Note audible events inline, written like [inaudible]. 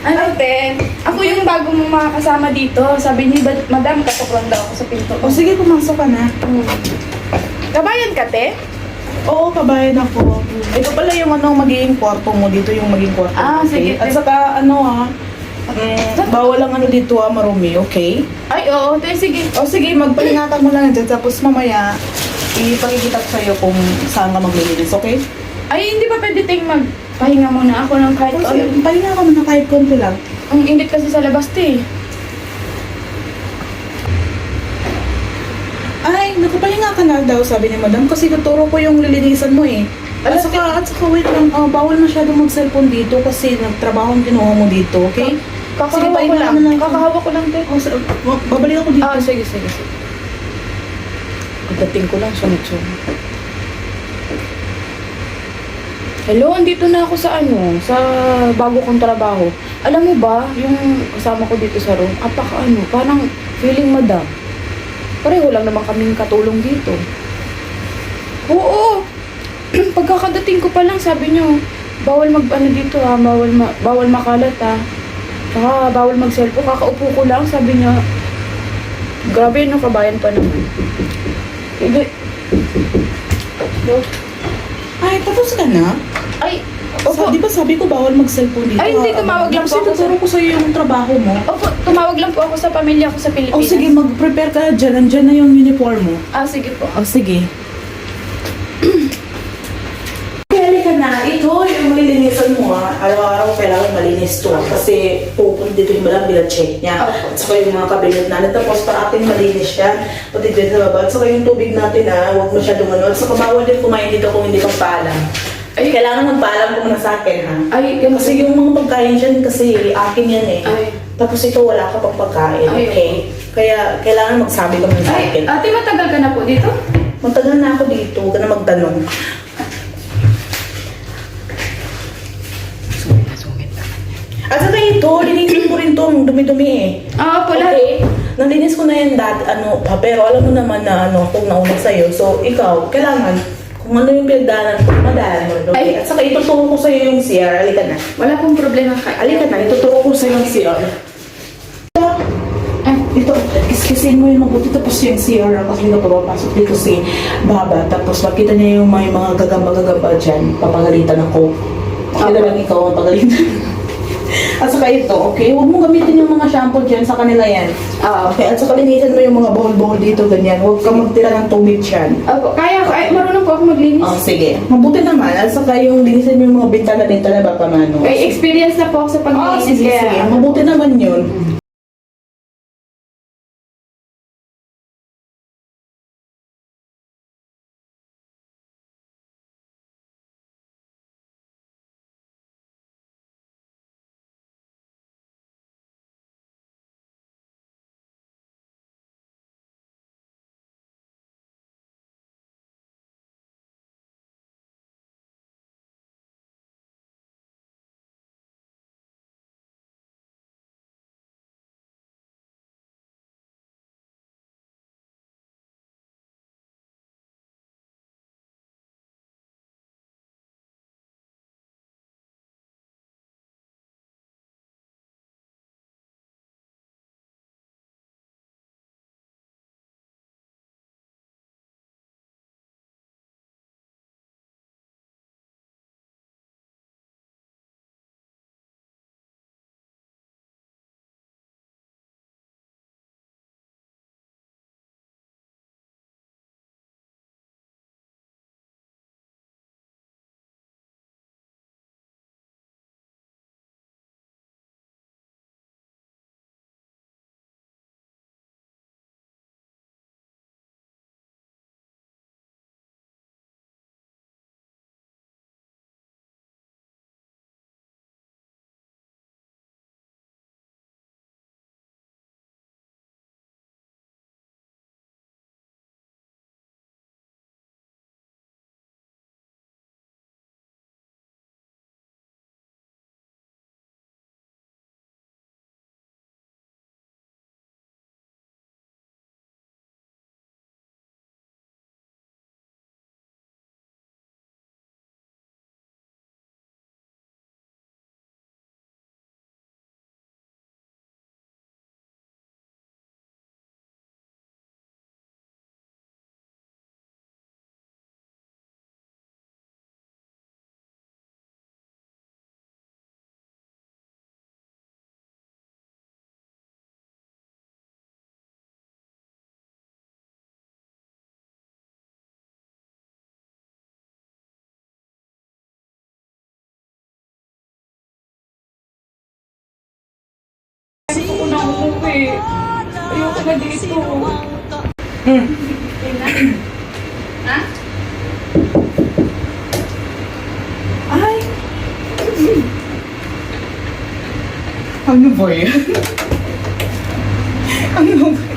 Ano, te? Ako yung bago mong makakasama dito. Sabi ni Ba- Madam, katuklan daw ako sa pinto. O sige, pumasok ka na. Hmm. Kabayan ka, te? Oo, kabayan ako. Ito pala yung ano, magiging kwarto mo. Dito yung magiging kwarto. Ah, mo, sige. At saka, ano ah, mm, bawal ang ano dito ah, marumi, okay? Ay, oo, te, sige. O sige, magpalingatan mo lang dyan. Tapos mamaya, ipakikita ko sa'yo kung saan ka maglilinis, okay? Ay, hindi pa pwede ting magpahinga muna ako ng kahit O ano. sige, pahinga ka muna kahit konti lang. Ang init kasi sa labas, te. Ay, nakapahinga ka na daw, sabi ni madam. Kasi naturo ko yung lilinisan mo eh. At saka, at saka wait lang, oh, bawal masyado mag-cellphone dito kasi nagtrabaho ang kinuha mo dito, okay? Kakahawa ko pahinga lang. na lang. Kakahawa ko lang, te. Oh, sa, ba- babalik ako dito. Ah, sige, sige, sige. Pagdating ko lang, sunod-sunod. Hello, andito na ako sa ano, sa bago kong trabaho. Alam mo ba, yung kasama ko dito sa room, apaka ano, parang feeling madam. Pareho lang naman kaming katulong dito. Oo, [clears throat] pagkakadating ko pa lang, sabi nyo, bawal mag ano dito ha, bawal, ma, bawal makalat ha. Tsaka bawal mag cellphone, kakaupo ko lang, sabi niya, grabe no, kabayan pa naman. Hindi, Ay, tapos ka na? Ay, Opo. opo, di ba sabi ko bawal mag-cellphone dito? Ay, hindi, ah, tumawag lang Kasi po ako sa- tuturo ko sa'yo yung trabaho mo. Opo, tumawag lang po ako sa pamilya ko sa Pilipinas. O sige, mag-prepare ka dyan. Nandyan na yung uniform mo. Ah, sige po. O sige. Kaya ka na, ito yung malilinisan mo ha. Araw-araw kailangan malinis to. Kasi pupunta dito yung malang check niya. At saka yung mga kabinet natin. Tapos parating malinis siya. Pati dito sa baba. At saka yung tubig natin ha. Huwag masyadong ano. At saka bawal din kumain dito kung hindi magpaalam. Ay. kailangan magpaalam kung na sa akin ha. Ay, yan Kasi yung mga pagkain dyan kasi akin yan eh. Ay. Tapos ito wala ka pang pagkain. Ay. Okay? Kaya kailangan magsabi ka muna sa Ay, akin. ate, matagal ka na po dito? Matagal na ako dito, huwag ka na magtanong. At saka ito, linisin mo rin to, ang dumi-dumi eh. Ah, opo, lahat. Okay? Nalinis ko na yan dati, ano, pa, pero alam mo naman na ano, kung nauna sa'yo. So, ikaw, kailangan, ano yung pinagdaanan ko, madaanan mo. Okay? Ay. At saka ituturo ko sa'yo yung CR, alika na. Wala pong problema ka. Alika na, ituturo ko sa'yo yung CR. Ah, Ito, kiskisin mo yung mabuti tapos yung CR kasi dito papasok dito si Baba tapos makita niya yung may mga gagamba-gagamba dyan, papagalitan ako. Kaya lang ikaw ang pagalitan. [laughs] saka ito, okay? Huwag mo gamitin yung mga shampoo dyan sa kanila yan. ah, Okay, at saka linisan mo yung mga bowl-bowl dito, ganyan. Huwag ka magtira ng tubig dyan. opo, kaya ko. Ay, marunong po ako maglinis. Oh, sige. Mabuti naman. At saka yung linisan mo yung mga bintana-bintana ba pamano. Ay, experience na po ako sa Oh, paglinis. sige, kaya- sige. Mabuti naman yun. Kasi ayoko na dito. Hmm. ha? Ay! ano ba yan? ano ba?